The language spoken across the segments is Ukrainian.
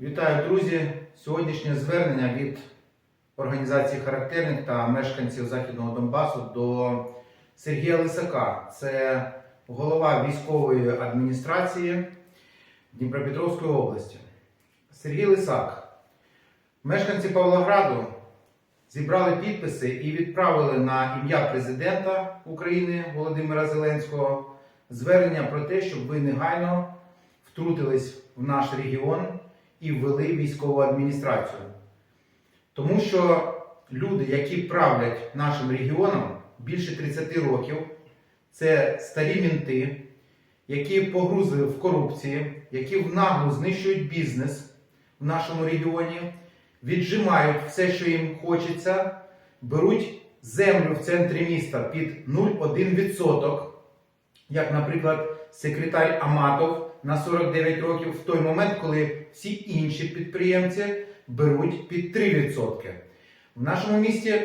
Вітаю, друзі! Сьогоднішнє звернення від організації характерник та мешканців Західного Донбасу до Сергія Лисака. Це голова військової адміністрації Дніпропетровської області. Сергій Лисак. Мешканці Павлограду зібрали підписи і відправили на ім'я президента України Володимира Зеленського звернення про те, щоб ви негайно втрутились в наш регіон і ввели військову адміністрацію. Тому що люди, які правлять нашим регіоном більше 30 років, це старі мінти, які погрузили в корупції, які в наглу знищують бізнес в нашому регіоні, віджимають все, що їм хочеться, беруть землю в центрі міста під 0,1%, як, наприклад, секретар Аматов на 49 років в той момент, коли всі інші підприємці беруть під 3%. В нашому місті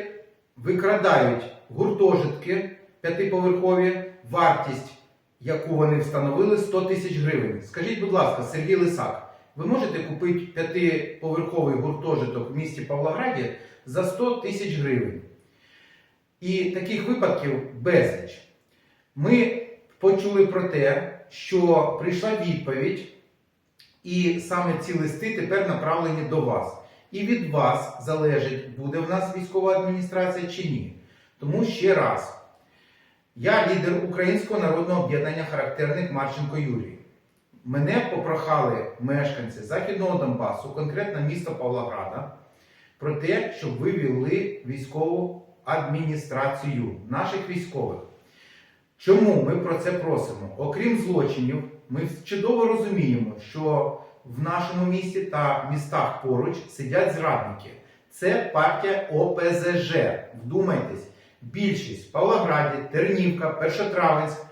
викрадають гуртожитки п'ятиповерхові, вартість, яку вони встановили, 100 тисяч гривень. Скажіть, будь ласка, Сергій Лисак, ви можете купити п'ятиповерховий гуртожиток в місті Павлограді за 100 тисяч гривень? І таких випадків безліч. Ми почули про те, що прийшла відповідь, і саме ці листи тепер направлені до вас. І від вас залежить, буде в нас військова адміністрація чи ні. Тому ще раз, я лідер Українського народного об'єднання характерник Марченко Юрій. Мене попрохали мешканці Західного Донбасу, конкретно міста Павлограда, про те, щоб ви ввели військову адміністрацію наших військових. Чому ми про це просимо? Окрім злочинів, ми чудово розуміємо, що в нашому місті та містах поруч сидять зрадники. Це партія ОПЗЖ. Вдумайтесь, більшість в Павлограді, Тернівка, Першотравенськ,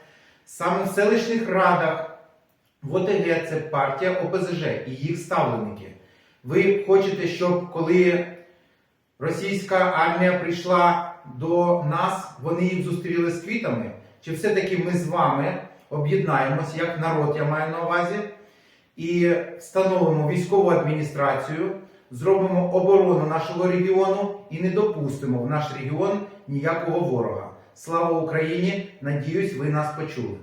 саме в селищних радах в ОТГ це партія ОПЗЖ і їх ставленики. Ви хочете, щоб коли російська армія прийшла до нас, вони їх зустріли з квітами? Чи все-таки ми з вами об'єднаємося, як народ, я маю на увазі, і встановимо військову адміністрацію, зробимо оборону нашого регіону і не допустимо в наш регіон ніякого ворога. Слава Україні! Надіюсь, ви нас почули.